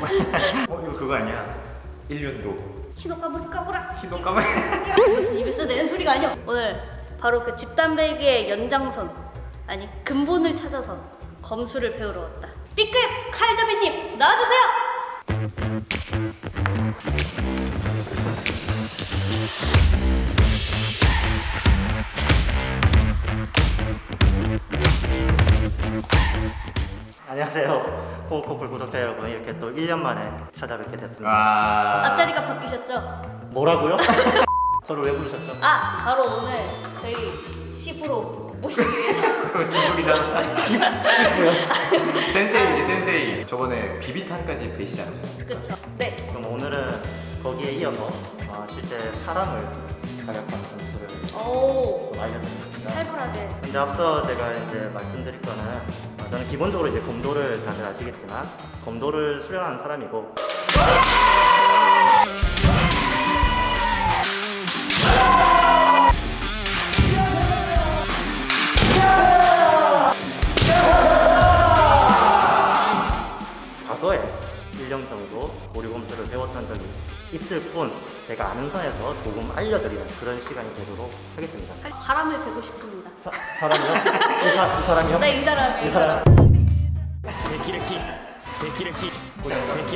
어 이거 그거 아니야? 1년도 키노까무리 까무라. 키도 까만 입에서 내는 소리가 아니야. 오늘 바로 그 집단배기의 연장선 아니 근본을 찾아서 검수를 배우러 왔다. B급 칼잡이님 나와주세요. 안녕하세요. 호흡커플 구독자 여러분. 이렇게 또 1년 만에 찾아뵙게 됐습니다. 와 앞자리가 바뀌셨죠? 뭐라고요? 저를 왜 부르셨죠? 아 바로 오늘 저희 10으로 모시기 위해서 그거 중국이잖아 센세이지 센세이 저번에 비비탄까지 배시지 않으셨어요? 그쵸? 네. 그럼 오늘은 거기에 이어서 어, 실제 사람을 가격하는 점수를 오 좀 알려드리겠습니다. 살벌하게. 근데 앞서 제가 이제 말씀드릴 거는 어, 저는 기본적으로 이제 검도를 다들 아시겠지만 검도를 수련하는 사람이고. 과거에 1년 정도 고리검수를 배웠던 적이 있을 뿐 제가 아는 선에서 조금 알려드리는 그런 시간이 되도록 하겠습니다. 사람을 되고 싶습니다. 사, 사람이요? 이, 사, 이 사람이요? 네, 이 사람이에요. 이이 사람. 사람.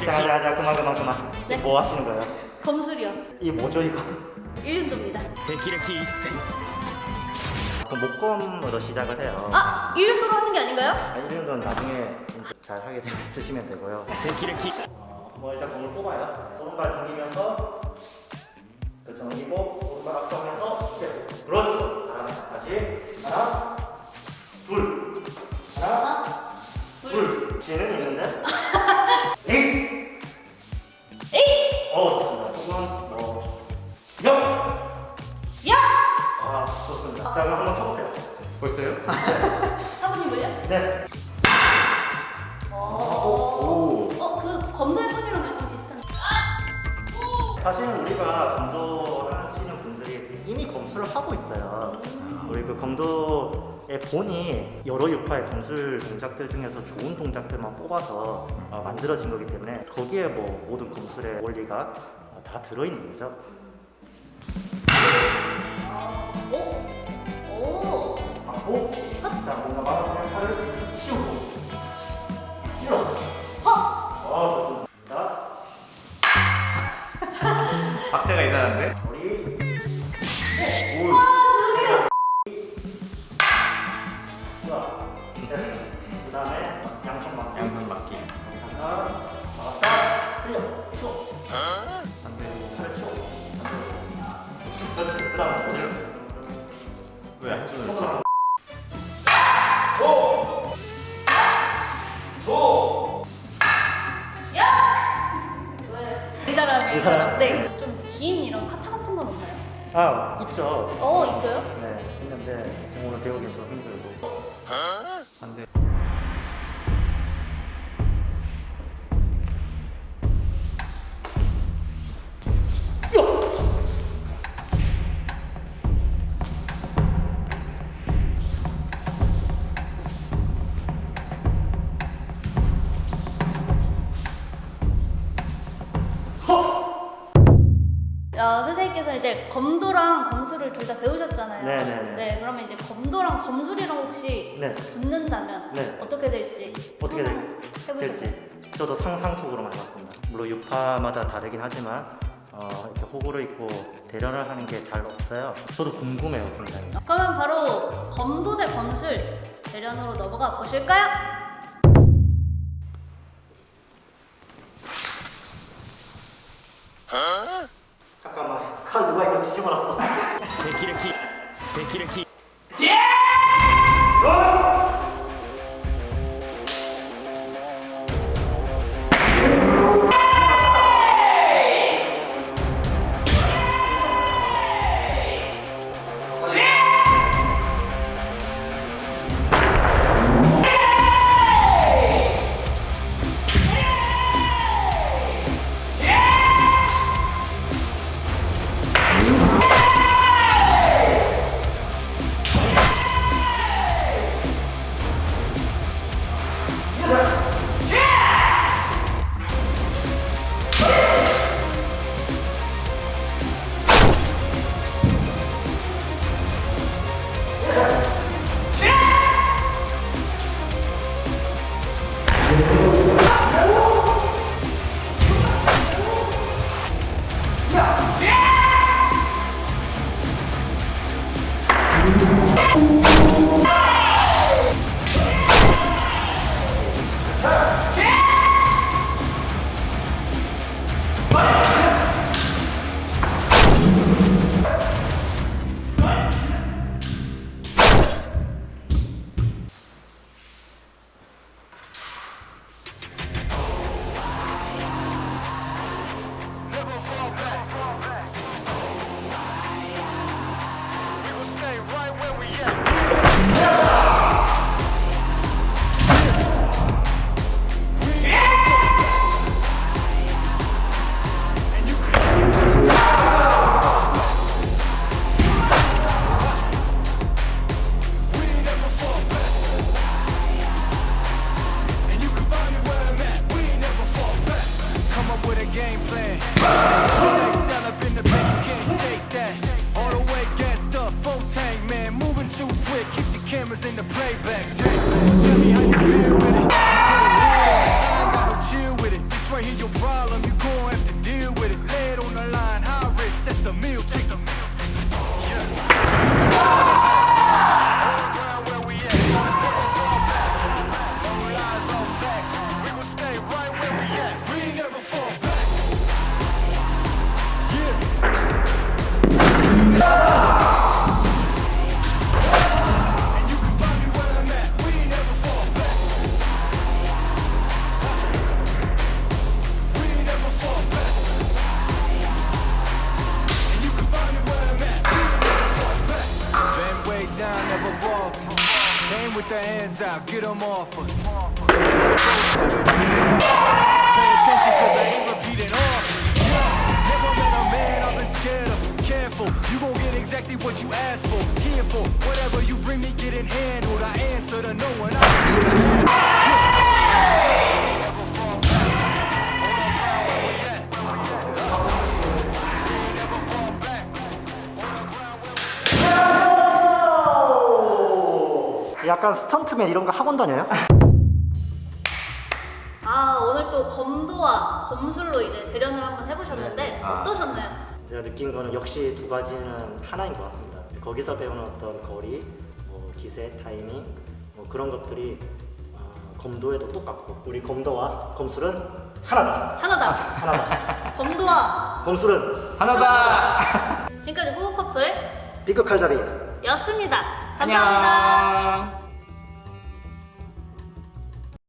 자, 자, 자, 그만, 그만, 그만. 네? 뭐 하시는 거예요? 검술이요. 이 뭐죠, 이거? 1년도입니다. 그럼 목검으로 시작을 해요. 아 1년도로 하는 게 아닌가요? 아, 이 정도는 나중에 이제 잘 하게 되면 쓰시면 되고요. 어, 뭐 일단 공을 뽑아요. 오른발 당기면서 그 정리고 오른발 앞서면서 스텝. 그렇죠. 잘하네. 다시 하나, 둘, 하나, 둘. 뒤에는 있는데. 에이. 에이! 어, 좋습니다. 조금 뭐 역. 야! 아, 좋습니다. 자, 그럼 한번 쳐보세요. 벌써요? 사부님을요? 네. 어, 오. 어, 그 검도의 분이랑 약간 비슷한. 사실은 우리가 이미 검수를 하고 있어요. 우리 그 검도의 본이 여러 유파의 검술 동작들 중에서 좋은 동작들만 뽑아서 어, 만들어진 거기 때문에 거기에 뭐 모든 검술의 원리가 어, 다 들어있는 거죠. 오, 오, 맞고, 자 뭔가 막았으면 팔을 씌우고, 찔러. 어, 어, 좋습니다. 박자가 그 다음에 양손 맞기. 양손 맞기 잠깐 막았다. 흘려. 쏘. 반대로 팔을 치워. 그렇지. 그? 손으로. 이 사람. 사람. 네, 좀긴 이런 카타 같은 건 없나요? 아 있죠. 어, 있어요? 네 있는데 지금 오늘 배우기는 좀 선생님께서 이제 검도랑 검술을 둘 다 배우셨잖아요. 네네네. 네, 그러면 이제 검도랑 검술이랑 혹시 네. 붙는다면 네. 어떻게 될지 어떻게 상상 해보셨나요? 될지 저도 상상 속으로만 해봤습니다. 물론 유파마다 다르긴 하지만 어, 이렇게 호구를 입고 대련을 하는 게 잘 없어요. 저도 궁금해요, 굉장히. 그러면 바로 검도 대 검술 대련으로 넘어가 보실까요? 잠깐만, 칼 누가 이거 뒤집어 Came with the hands out, get 'em off us. 24/7 in the office. Pay attention 'cause I ain't repeating offers. Never met a man I've been scared of. Careful, you gon' get exactly what you asked for. For whatever you bring me, getting handled. I answer 약간 스턴트맨 이런 거 학원 다녀요? 아 오늘 또 검도와 검술로 이제 대련을 한번 해보셨는데 네. 아. 어떠셨나요? 제가 느낀 거는 역시 두 가지는 하나인 것 같습니다. 거기서 배우는 어떤 거리, 뭐 기세, 타이밍 뭐 그런 것들이 어, 검도에도 똑같고 우리 검도와 검술은 하나다. 하나다. 하나다. 검도와 검술은 하나다. 지금까지 호흡 커플 B급 칼잡이. 였습니다. 감사합니다. 안녕.